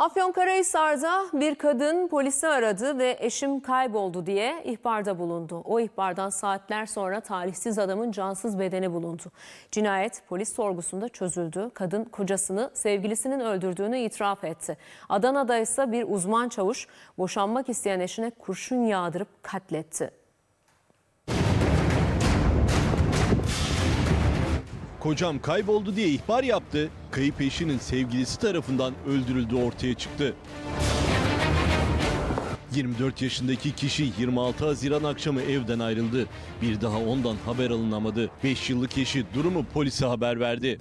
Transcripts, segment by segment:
Afyonkarahisar'da bir kadın polisi aradı ve eşim kayboldu diye ihbarda bulundu. O ihbardan saatler sonra talihsiz adamın cansız bedeni bulundu. Cinayet polis sorgusunda çözüldü. Kadın kocasını sevgilisinin öldürdüğünü itiraf etti. Adana'da ise bir uzman çavuş boşanmak isteyen eşine kurşun yağdırıp katletti. Kocam kayboldu diye ihbar yaptı. Kayıp eşinin sevgilisi tarafından öldürüldüğü ortaya çıktı. 24 yaşındaki kişi 26 Haziran akşamı evden ayrıldı. Bir daha ondan haber alınamadı. 5 yıllık eşi durumu polise haber verdi.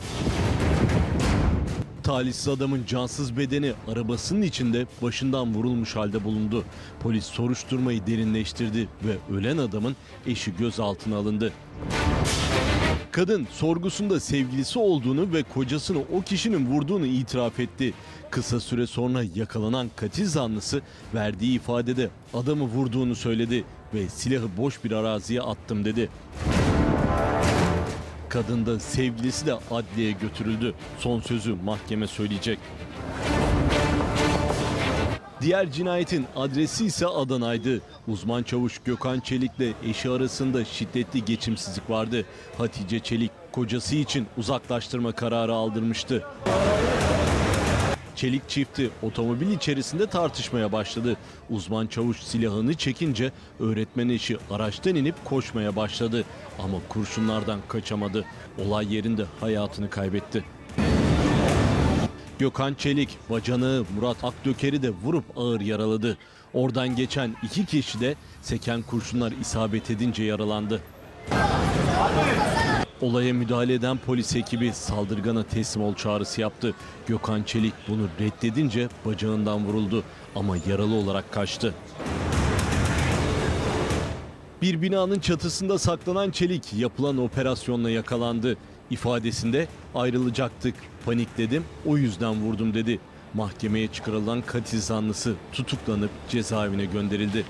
Talihsiz adamın cansız bedeni arabasının içinde başından vurulmuş halde bulundu. Polis soruşturmayı derinleştirdi ve ölen adamın eşi gözaltına alındı. Kadın sorgusunda sevgilisi olduğunu ve kocasını o kişinin vurduğunu itiraf etti. Kısa süre sonra yakalanan katil zanlısı verdiği ifadede adamı vurduğunu söyledi ve silahı boş bir araziye attım dedi. Kadın da sevgilisi de adliyeye götürüldü. Son sözü mahkeme söyleyecek. Diğer cinayetin adresi ise Adana'ydı. Uzman çavuş Gökhan Çelik'le eşi arasında şiddetli geçimsizlik vardı. Hatice Çelik kocası için uzaklaştırma kararı aldırmıştı. Çelik çifti otomobil içerisinde tartışmaya başladı. Uzman çavuş silahını çekince öğretmen eşi araçtan inip koşmaya başladı. Ama kurşunlardan kaçamadı. Olay yerinde hayatını kaybetti. Gökhan Çelik, bacanağı Murat Akdöker'i de vurup ağır yaraladı. Oradan geçen iki kişi de seken kurşunlar isabet edince yaralandı. Olaya müdahale eden polis ekibi saldırgana teslim ol çağrısı yaptı. Gökhan Çelik bunu reddedince bacağından vuruldu ama yaralı olarak kaçtı. Bir binanın çatısında saklanan Çelik yapılan operasyonla yakalandı. İfadesinde ayrılacaktık, panikledim, o yüzden vurdum dedi. Mahkemeye çıkarılan katil zanlısı tutuklanıp cezaevine gönderildi.